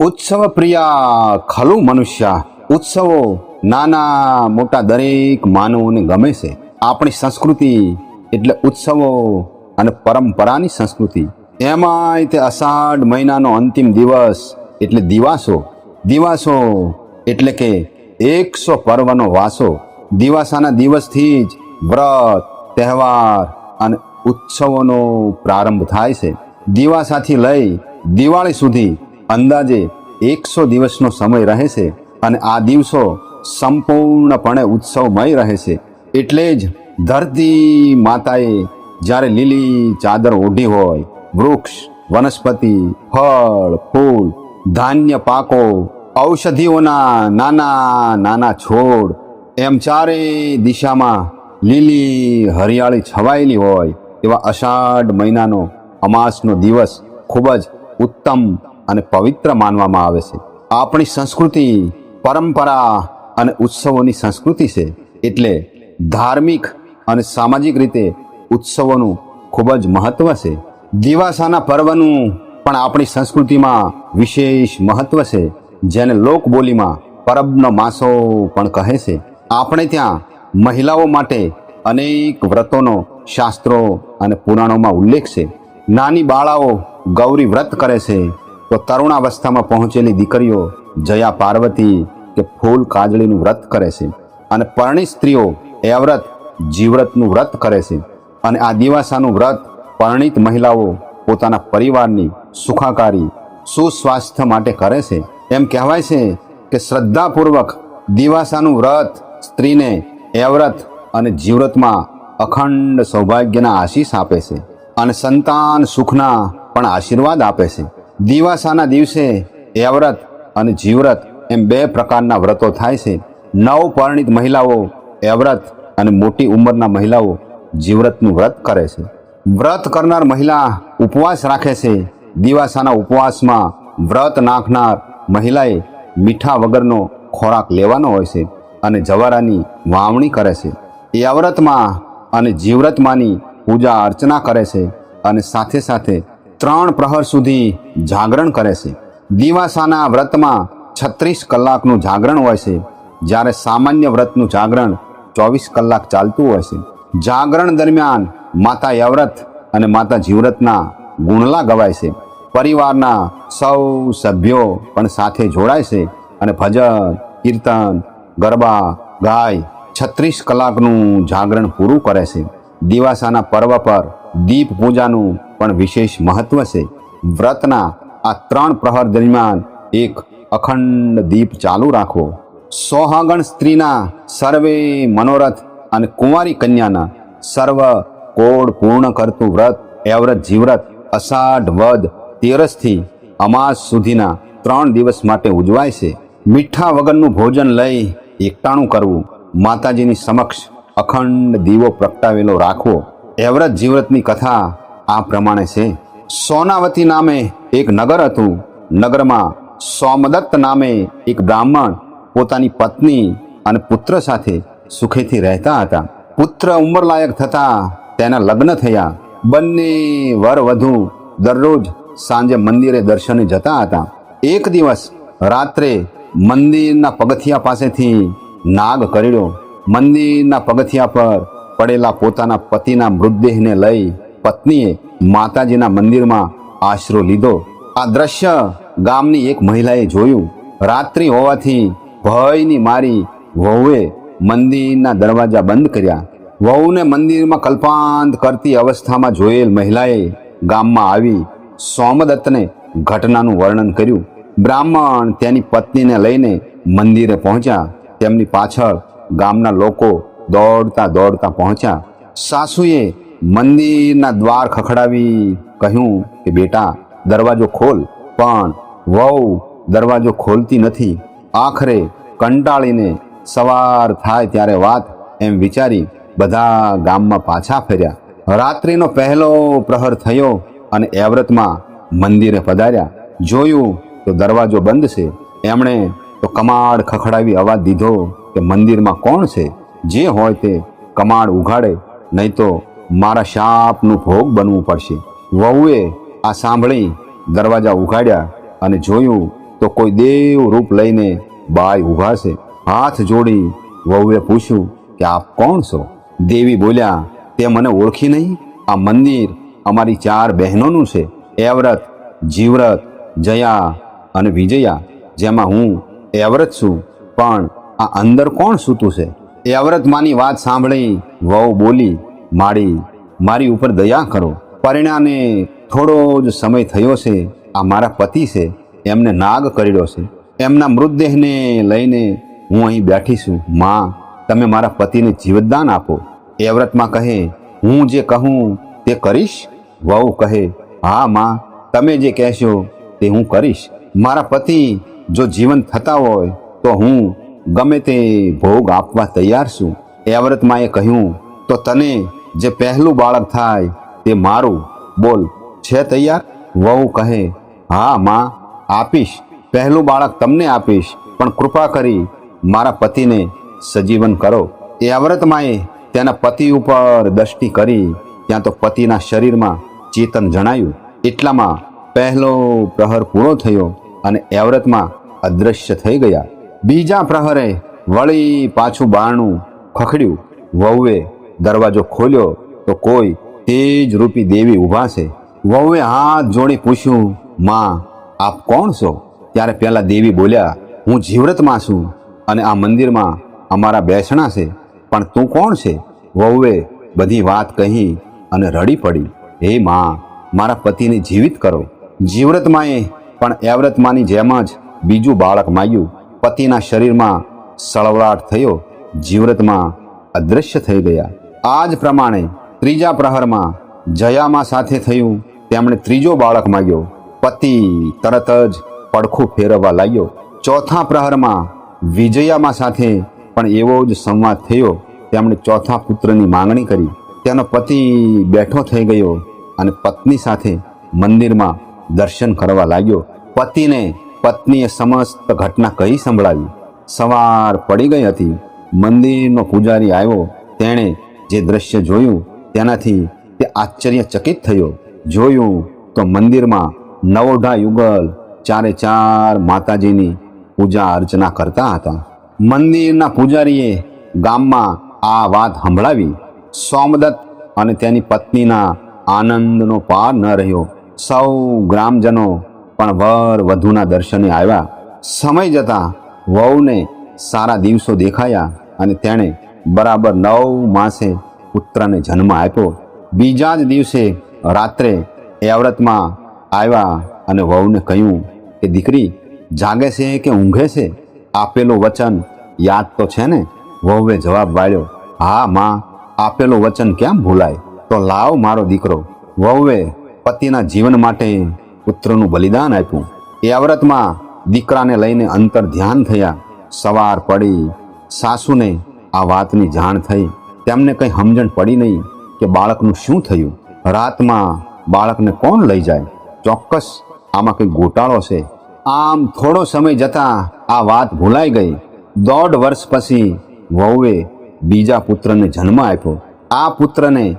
ઉત્સવ પ્રિયા ખલું મનુષ્ય, ઉત્સવો નાના મોટા દરેક માનવોને ગમે છે. આપણી સંસ્કૃતિ એટલે ઉત્સવો અને પરંપરાની સંસ્કૃતિ. એમાંય તે અષાઢ મહિનાનો અંતિમ દિવસ એટલે દિવાસો. દિવાસો એટલે કે એકસો પર્વનો વાસો. દિવાસાના દિવસથી જ વ્રત, તહેવાર અને ઉત્સવોનો પ્રારંભ થાય છે. દિવાસાથી લઈ દિવાળી સુધી અંદાજે એકસો દિવસનો સમય રહે છે અને આ દિવસો સંપૂર્ણપણે ઉત્સવમય રહે છે એટલે જ ધરતી માતાએ જ્યારે લીલી ચાદર ઓઢી હોય, વૃક્ષ, વનસ્પતિ, ફળ, ફૂલ, ધાન્ય પાકો, ઔષધિઓના નાના નાના છોડ, એમ ચારે દિશામાં લીલી હરિયાળી છવાયેલી હોય, એવા અષાઢ મહિનાનો, અમાસનો દિવસ ખૂબ જ ઉત્તમ અને પવિત્ર માનવામાં આવે છે. આપણી સંસ્કૃતિ, પરંપરા અને ઉત્સવોની સંસ્કૃતિ છે એટલે ધાર્મિક અને સામાજિક રીતે ઉત્સવોનું ખૂબ જ મહત્વ છે. દિવાસાના પર્વનું પણ આપણી સંસ્કૃતિમાં વિશેષ મહત્વ છે, જેને લોકબોલીમાં પરબનો માસો પણ કહે છે. આપણે ત્યાં મહિલાઓ માટે અનેક વ્રતોનો શાસ્ત્રો અને પુરાણોમાં ઉલ્લેખ છે. નાની બાળાઓ ગૌરી વ્રત કરે છે તો તરુણાવસ્થામાં પહોંચેલી દીકરીઓ જયા પાર્વતી કે ફૂલ કાજળીનું વ્રત કરે છે અને પરણિત સ્ત્રીઓ એ વ્રત જીવ્રતનું વ્રત કરે છે અને આ દિવાસાનું વ્રત પરણિત મહિલાઓ પોતાના પરિવારની સુખાકારી, સુસ્વાસ્થ્ય માટે કરે છે. એમ કહેવાય છે કે શ્રદ્ધાપૂર્વક દિવાસાનું વ્રત સ્ત્રીને એ વ્રત અને જીવ્રતમાં અખંડ સૌભાગ્યના આશીષ આપે છે અને સંતાન સુખના પણ આશીર્વાદ આપે છે. દિવાસાના દિવસે એ વ્રત અને જીવ્રત એમ બે પ્રકારના વ્રતો થાય છે. નવ પરણિત મહિલાઓ એવ્રત અને મોટી ઉંમરના મહિલાઓ જીવ્રતનું વ્રત કરે છે. વ્રત કરનાર મહિલા ઉપવાસ રાખે છે. દિવાસાના ઉપવાસમાં વ્રત નાખનાર મહિલાએ મીઠા વગરનો ખોરાક લેવાનો હોય છે અને જવારાની વાવણી કરે છે. એ વ્રતમાં અને જીવ્રતમાંની પૂજા અર્ચના કરે છે અને સાથે સાથે ત્રણ પ્રહર સુધી જાગરણ કરે છે. દિવાસાના વ્રતમાં છત્રીસ કલાકનું જાગરણ હોય છે. જ્યારે સામાન્ય વ્રતનું જાગરણ ચોવીસ કલાક ચાલતું હોય છે. જાગરણ દરમિયાન માતા યવ્રત અને માતા જીવ્રતના ગુણલા ગવાય છે. પરિવારના સૌ સભ્યો પણ સાથે જોડાય છે અને ભજન, કીર્તન, ગરબા, ગાય છત્રીસ કલાકનું જાગરણ પૂરું કરે છે. દિવાસાના પર્વ પર દીપ પૂજાનું પણ વિશેષ મહત્વ છે. વ્રતના આ ત્રણ પ્રહર દરમિયાન એક અખંડ દીપ ચાલુ રાખવો. સોહાગણ સ્ત્રીના સર્વે મનોરથ અને કુંવારી કન્યાના સર્વ કોડ પૂર્ણ કરતું વ્રત એવ્રત જીવ્રત, અષાઢ, વદ, તેરસથી અમાસ સુધીના ત્રણ દિવસ માટે ઉજવાય છે. મીઠા વગરનું ભોજન લઈ એકટાણું કરવું. માતાજીની સમક્ષ અખંડ દીવો પ્રગટાવેલો રાખવો. એવ્રત જીવ્રતની કથા આ પ્રમાણે છે. સોનાવતી નામે એક નગર હતું. નગરમાં સોમદત્ત નામે એક બ્રાહ્મણ પોતાની પત્ની અને પુત્ર સાથે સુખેથી રહેતા હતા. પુત્ર ઉંમરલાયક થતા તેના લગ્ન થયા. બંને વર વધુ દરરોજ સાંજે મંદિરે દર્શને જતા હતા. એક દિવસ રાત્રે મંદિરના પગથિયા પાસેથી નાગ કરડ્યો મંદિરના પગથિયા પર પડેલા પોતાના પતિના મૃતદેહને લઈ પત્નીએ માતાજીના મંદિરમાં આશરો લીધો. આ દ્રશ્ય ગામની એક મહિલાએ જોયું. રાત્રિ હોવાથી ભયની મારી વહુએ મંદિરના દરવાજા બંધ કર્યા. વહુને મંદિરમાં કલ્પાંત કરતી અવસ્થામાં જોયેલ મહિલાએ ગામમાં આવી સોમદત્તને ઘટનાનું વર્ણન કર્યું. બ્રાહ્મણ તેની પત્નીને લઈને મંદિરે પહોંચ્યા. તેમની પાછળ ગામના લોકો દોડતા દોડતા પહોંચ્યા. સાસુએ મંદિરના દ્વાર ખખડાવી કહ્યું કે, બેટા, દરવાજો ખોલ. પણ વહુ દરવાજો ખોલતી નથી. આખરે કંટાળીને સવાર થાય ત્યારે વાત એમ વિચારી બધા ગામમાં પાછા ફર્યા. રાત્રિનો પહેલો પ્રહર થયો અને એવ્રતમાં મંદિરે પધાર્યા. જોયું તો દરવાજો બંધ છે. એમણે તો કમાડ ખખડાવી અવાજ દીધો કે, મંદિરમાં કોણ છે? જે હોય તે કમાડ ઉઘાડે, નહીં તો મારા શાપનું ભોગ બનવું પડશે. વહુએ આ સાંભળી દરવાજા ઉઘાડ્યા અને જોયું તો કોઈ દેવ રૂપ લઈને બાઈ ઊભા છે હાથ જોડી વહુએ પૂછ્યું કે, આપ કોણ છો? દેવી બોલ્યા, તે મને ઓળખી નહીં. આ મંદિર અમારી ચાર બહેનોનું છે. એવ્રત, જીવ્રત, જયા અને વિજયા. જેમાં હું એવ્રત છું, પણ આ અંદર કોણ સૂતું છે? એવ્રત માની વાત સાંભળી વહુ બોલી માડી મારી ઉપર દયા કરો. પરિણામે થોડો જ સમય થયો છે, આ મારા પતિ છે, એમને નાગ કર્યો છે. એમના મૃતદેહને લઈને હું અહીં બેઠી છું. માં, તમે મારા પતિને જીવતદાન આપો. એ વ્રતમાં કહે, હું જે કહું તે કરીશ? વહુ કહે, હા માં, તમે જે કહેશો તે હું કરીશ. મારા પતિ જો જીવન થતા હોય તો હું ગમે તે ભોગ આપવા તૈયાર છું. એ વ્રતમાં એ કહ્યું, તો તને જે પહેલું બાળક થાય તે મારું. બોલ, છે તૈયાર? વહુ કહે, હા, માં, આપીશ. પહેલું બાળક તમને આપીશ, પણ કૃપા કરી મારા પતિને સજીવન કરો. એ અવ્રતમાએ તેના પતિ ઉપર દ્રષ્ટિ કરી, ત્યાં તો પતિના શરીરમાં ચેતન જણાયું. એટલામાં પહેલો પ્રહર પૂરો થયો અને એવરતમાં અદૃશ્ય થઈ ગયા. બીજા પ્રહરે વળી પાછું બારણું ખખડ્યું. વહુએ દરવાજો ખોલ્યો તો કોઈ તેજ રૂપી દેવી ઊભા છે. વહુએ હાથ જોડી પૂછ્યું, માં, આપ કોણ છો? ત્યારે પહેલાં દેવી બોલ્યા, હું જીવ્રતમાં છું અને આ મંદિરમાં અમારા બેસણા છે, પણ તું કોણ છે? વહુએ બધી વાત કહી અને રડી પડી, હે માં, મારા પતિને જીવિત કરો. જીવ્રતમાએ પણ એવ્રતમાની જેમ જ બીજું બાળક માગ્યું. પતિના શરીરમાં સળવળાટ થયો. જીવ્રતમાં અદૃશ્ય થઈ ગયા. આ જ પ્રમાણે ત્રીજા પ્રહરમાં જયામાં સાથે થયું, તેમણે ત્રીજો બાળક માગ્યો. પતિ તરત જ પડખું ફેરવવા લાગ્યો. ચોથા પ્રહરમાં વિજયામાં સાથે પણ એવો જ સંવાદ થયો. તેમણે ચોથા પુત્રની માંગણી કરી. તેનો પતિ બેઠો થઈ ગયો અને પત્ની સાથે મંદિરમાં દર્શન કરવા લાગ્યો. પતિને પત્નીએ સમસ્ત ઘટના કહી સંભળાવી. સવાર પડી ગઈ હતી. મંદિરનો પૂજારી આવ્યો. તેણે જે દ્રશ્ય જોયું તેનાથી તે આશ્ચર્યચકિત થયો. જોયું તો મંદિરમાં નવોઢા યુગલ ચારે ચાર માતાજીની પૂજા અર્ચના કરતા હતા. મંદિરના પૂજારીએ ગામમાં આ વાત સંભળાવી. સોમદત્ત અને તેની પત્નીના આનંદનો પાર ન રહ્યો. સૌ ગ્રામજનો પણ વર વધુના દર્શને આવ્યા. સમય જતાં વહુને સારા દિવસો દેખાયા અને તેણે બરાબર નવ માસે પુત્રને જન્મ આપ્યો. બીજા જ દિવસે રાત્રે એવ્રતમાં આવ્યા અને વહુને કહ્યું કે, દીકરી, જાગે છે કે ઊંઘે છે? આપેલું વચન યાદ તો છે ને? વહુએ જવાબ વાળ્યો, હા માં, આપેલું વચન કેમ ભૂલાય? તો લાવ મારો દીકરો. વહુએ પતિના જીવન માટે પુત્રનું બલિદાન આપ્યું. એ અવ્રતમાં દીકરાને લઈને અંતર ધ્યાન થયા. સવાર પડી, સાસુને આ વાતની જાણ થઈ. તેમને કંઈ સમજણ પડી નહીં કે બાળકનું શું થયું. રાતમાં બાળકને કોણ લઈ જાય? ચોક્કસ આમાં કંઈ ગોટાળો છે. આમ થોડો સમય જતાં આ વાત ભૂલાઈ ગઈ. દોઢ વર્ષ પછી વહુએ બીજા પુત્રને જન્મ આપ્યો. આ પુત્રને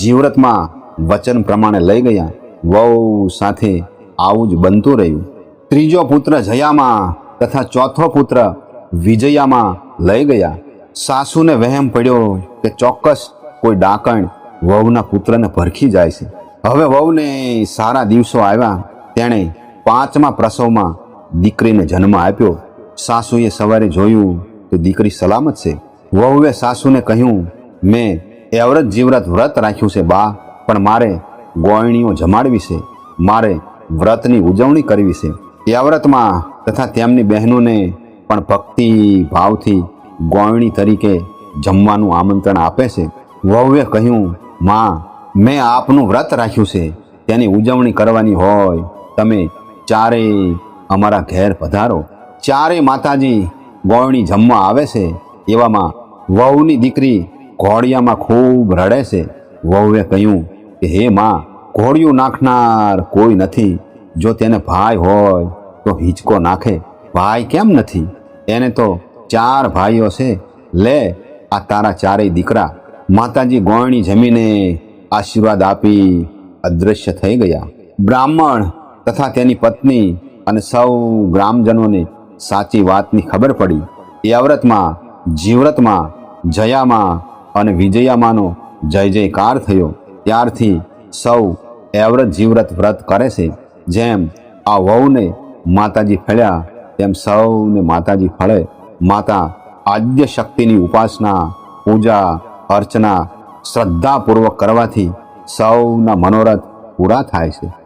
જીવ્રતમાં વચન પ્રમાણે લઈ ગયા. વહુ સાથે આવું જ બનતું રહ્યું. ત્રીજો પુત્ર જયામાં તથા ચોથો પુત્ર વિજયામાં લઈ ગયા. સાસુને વહેમ પડ્યો કે ચોક્કસ કોઈ ડાકણ વહુના પુત્રને ભરખી જાય છે. હવે વહુને સારા દિવસો આવ્યા. તેણે પાંચમા પ્રસવમાં દીકરીને જન્મ આપ્યો. સાસુએ સવારે જોયું તો દીકરી સલામત છે. વહુએ સાસુને કહ્યું, મેં એવરત જીવ્રત વ્રત રાખ્યું છે બા, પણ મારે ગોયણીઓ જમાડવી છે. મારે વ્રતની ઉજવણી કરવી છે. એ વ્રતમાં તથા તેમની બહેનોને પણ ભક્તિ ભાવથી ગોયણી તરીકે જમવાનું આમંત્રણ આપે છે. વહુએ કહ્યું, માં, મેં આપનું વ્રત રાખ્યું છે. તેની ઉજવણી કરવાની હોય. તમે ચારેય અમારા ઘેર પધારો. ચારેય માતાજી ગોયણી જમવા આવે છે. એવામાં વહુની દીકરી ઘોડિયામાં ખૂબ રડે છે. વહુએ કહ્યું કે, હે માં, ઘોડિયું નાખનાર કોઈ નથી. જો તેને ભાઈ હોય, તો હિંચકો નાખે. ભાઈ કેમ નથી? એને તો ચાર ભાઈઓ છે. લે, આ તારા ચારેય દીકરા માતાજી ગોયણી જમીને આશીર્વાદ આપી અદૃશ્ય થઈ ગયા. બ્રાહ્મણ તથા તેની પત્ની અને સૌ ગ્રામજનોને સાચી વાતની ખબર પડી. એ અવ્રતમાં જીવ્રતમાં, જયામાં અને વિજયામાંનો જય જયકાર થયો. ત્યારથી સૌ એવ્રત જીવ્રત વ્રત કરે છે. જેમ આ વહુને માતાજી ફળ્યા, તેમ સૌને માતાજી ફળે. માતા આદ્ય શક્તિની ઉપાસના પૂજા અર્ચના શ્રદ્ધાપૂર્વક કરવાથી સૌના મનોરથ પૂરા થાય છે.